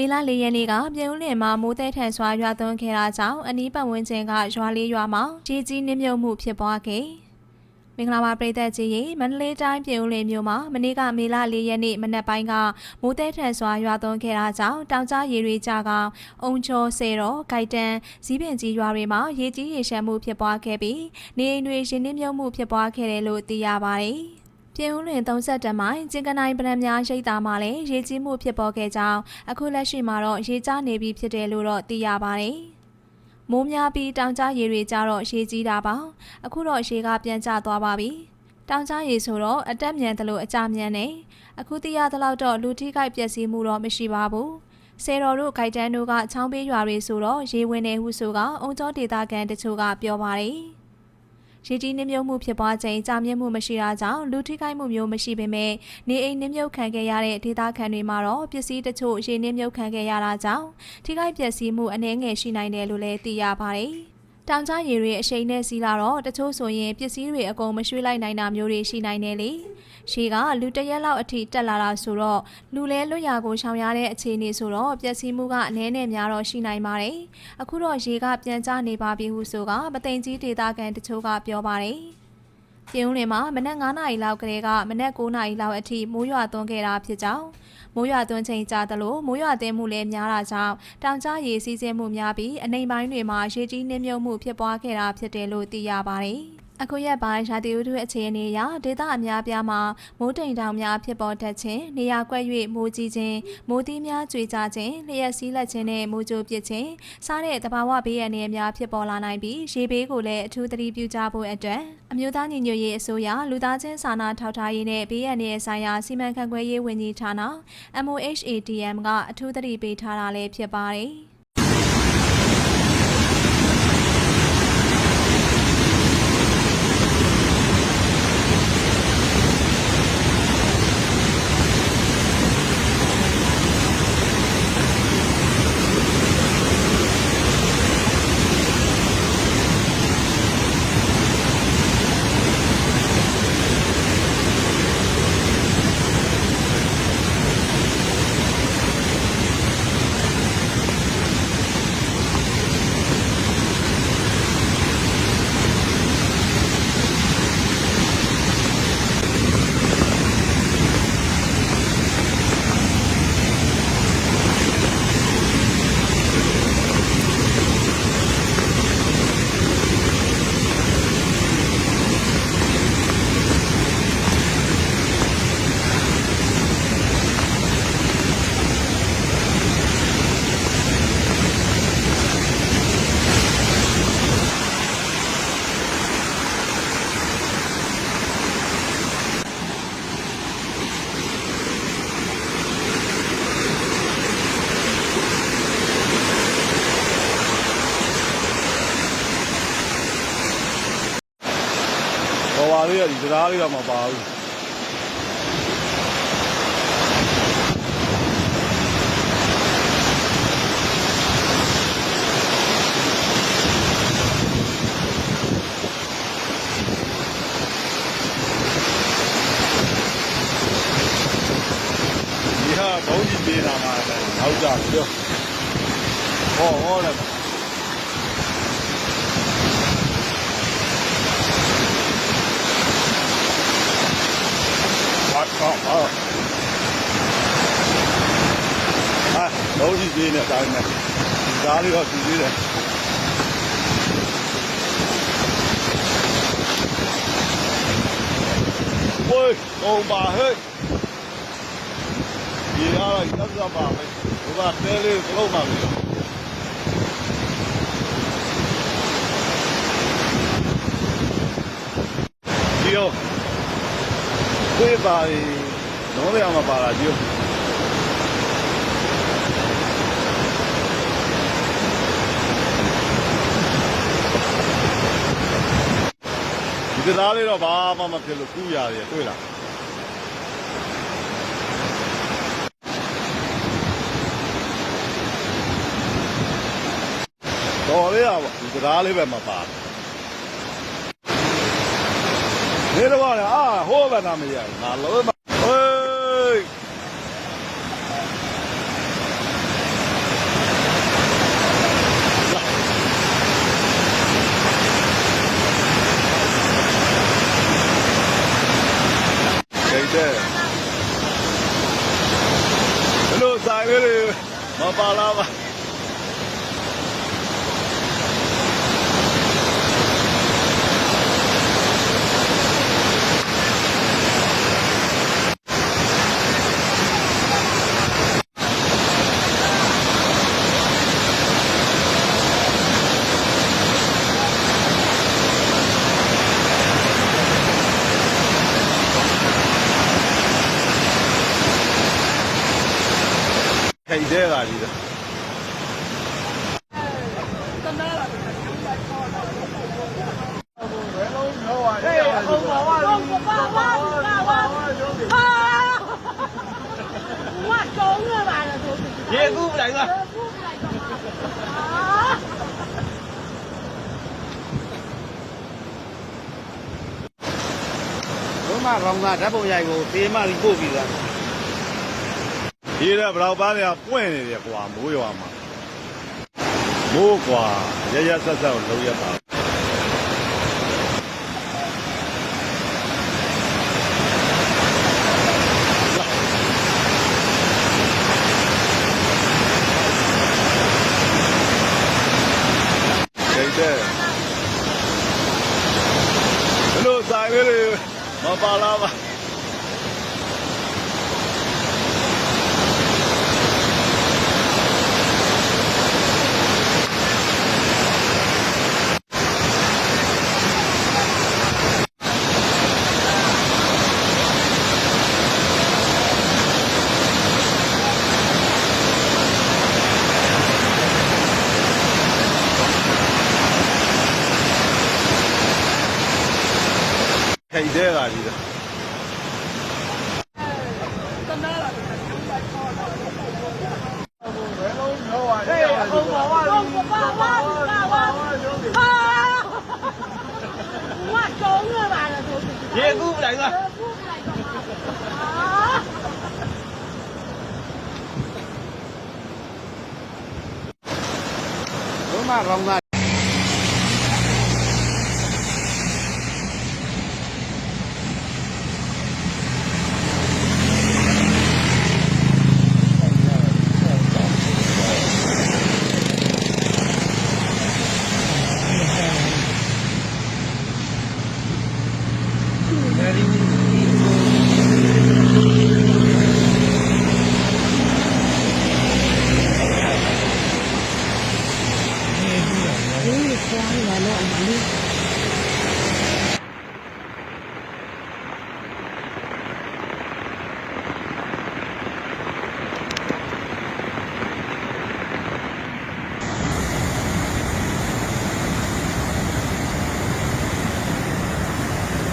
မေလ၄ရက်နေ့ကပြည်ဦးလင်မှာမိုးတဲထန်စွာရွာသွန်းခဲ့တာကြောင့်အနီးပတ်ဝန်းကျင်ကရွာလေးရွာမှာရေကြီးနစ်မြုပ်မှုဖြစ်ပွားခဲ့မင်္ဂလာပါပြည်သက်ကြီးရေမန္တလေးတိုင်းပြည်ဦးလင်မြို့မှာမနေ့ကမေလ၄ရက်နေ့မနက်ပိုင်းကမိုးတဲထန်စွာရွာသွန်းခဲ့တာကြောင့်တောင်ကြားရေတွေကြားကအုံချောဆယ်တော်ဂိုက်တန်ဇီးပင်ကြီးရွာတွေမှာရေကြီးရေရှမ်းမှုဖြစ်ပွားခဲ့ပြီးနေအိမ်တွေရေနစ်မြုပ်မှုဖြစ်ပွားခဲ့တယ်လို့သိရပါတယ်။ ပြည်ဦးလွင်30တမိုင်ကျင်ကနိုင်ပရံများရိတ်တာမှာလည်းရေကြီးမှုဖြစ်ပေါ်ခဲ့ကြောင်းအခုလက်ရှိမှာတော့ရေကျနေပြီဖြစ်တယ်လို့တော့သိရပါတယ်။မိုးများပြီးတောင်ကြားရေတွေကျတော့ရေကြီးတာပါ။အခုတော့ရေကပြန်ကျသွားပါပြီ။တောင်ကြားရေဆိုတော့အတက်မြန်တယ်လို့အကြမြန်နေ။အခုသိရသလောက်တော့လူထိခိုက်ပျက်စီးမှုတော့မရှိပါဘူး။ဆယ်တော်တို့ဂိုက်တန်းတို့ကချောင်းပေးရွာတွေဆိုတော့ရေဝင်နေဟုဆိုကအုံကျော်ဒေတာကန်တချို့ကပြောပါတယ်။ ရေကြီးနှိမ့်မြုပ်မှုဖြစ်ပွားချိန်ကြာမြင့်မှုမရှိတာကြောင့်လူထိခိုက်မှုမျိုးမရှိပေမဲ့နေအိမ်နှိမ့်မြုပ်ခံခဲ့ရတဲ့ဒေသခံတွေမှာတော့ပစ္စည်းတချို့ရေနှိမ့်မြုပ်ခံခဲ့ရတာကြောင့်ထိခိုက်ပျက်စီးမှုအနည်းငယ်ရှိနိုင်တယ်လို့လည်းသိရပါတယ်။ တောင်ကြားရေတွေအရှိန်နဲ့စီးလာတော့တချို့ဆိုရင်ပစ္စည်းတွေအကုန်မရွှေ့လိုက်နိုင်တာမျိုးတွေရှိနိုင်တယ်လေ။ရှေကလူတစ်ရက်လောက်အထိတက်လာတာဆိုတော့လူလဲလွတ်ရာကိုရှောင်ရတဲ့အခြေအနေဆိုတော့ပျက်စီးမှုကအနည်းနဲ့များတော့ရှိနိုင်ပါတယ်။အခုတော့ရေကပြန်ကျနေပါပြီဟုဆိုကမသိင်ကြီးဒေသခံတချို့ကပြောပါတယ်။ ပြည်ဦးလင်မှာမနက်9နာရီလောက်ကလေးကမနက်9နာရီလောက်အထိမိုးရွာသွန်းခဲ့တာဖြစ်ကြောင်းမိုးရွာသွန်းချိန်ကြာသလိုမိုးရွာသွန်းမှုလည်းများတာကြောင့်တောင်ကြားရေစီးဆင်းမှုများပြီးအနိမ့်ပိုင်းတွေမှာရေကြီးနှင်းမြုပ်မှုဖြစ်ပွားခဲ့တာဖြစ်တယ်လို့သိရပါတယ်။ အခုရက်ပိုင်းရာသီဥတုအခြေအနေအရဒေသအများပြားမှာမိုးတိမ်တောင်များဖြစ်ပေါ်တတ်ခြင်းနေရာကွက်၍မိုးကြီးခြင်းမိုးသီးများကျွေကြခြင်းလျှက်စီးလက်ခြင်းနဲ့မိုးကြိုပစ်ခြင်းစားတဲ့တဘာဝဘေးရန်တွေများဖြစ်ပေါ်လာနိုင်ပြီးရေဘေးကိုလည်းအထူးသတိပြုကြဖို့အတွက်အမျိုးသားညီညွတ်ရေးအစိုးရလူသားချင်းစာနာထောက်ထားရေးနဲ့ဘေးရန်တွေဆိုင်ရာစီမံခန့်ခွဲရေးဝန်ကြီးဌာန MOHADM ကအထူးသတိပေးထားတာလည်းဖြစ်ပါတယ်။ ဟောပါလေးကဒီတရားလေးတော့မပါဘူးဒီဟာဘုံကြီးပေးတာမှလည်းနောက်ကြပြောဟောဟောလည်း ဘာကောဟာဟာတော့ဒီသေးနဲ့တိုင်းနဲ့ဒါလေးတော့ဒီသေးတယ်ဝေးတော့ပါဟဲ့ဒီအားရသက်သာပါပဲဒီကတဲလေးလုံးပါပြီဒီရော ခွေးပါရီလုံးဝမပါလာကြည့်ဒီသားလေးတော့ဘာမှမဖြစ်လို့ကူးရတယ်တွေ့လားတော်လေးอ่ะဒီသားလေးပဲမပါနေ Ne de var ya? Aa, hoven han igen. Nallar man. Oj! Şeyde. Hello, la mà. ပါခိတ်တဲ့ကကြီးတော့ရေကူးလိုက်လားဘုမကောင်ကဓာတ်ပုံရိုက်ကိုသေမပြီးပို့ပြီးသား ဒီတဲ့ဘလောက်ပန်းတွေကပွင့်နေတယ်ကွာမိုးရွာမှာမိုးကွာရရဆက်ဆက်ကိုလုံးရတာခိတ်တဲ့ဘလို့ဆိုင်လေးတွေမပါလားပါ ခိတ်တဲ့ကကြီးတော့ရေကူးလိုက်လား ဘုမကောင်က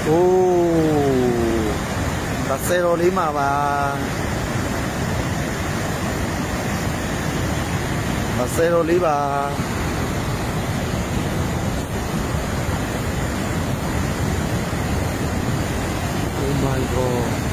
โอ้ ဆယ်တော်လေးမှာပါမဆယ်တော်လေးပါโอ้ my god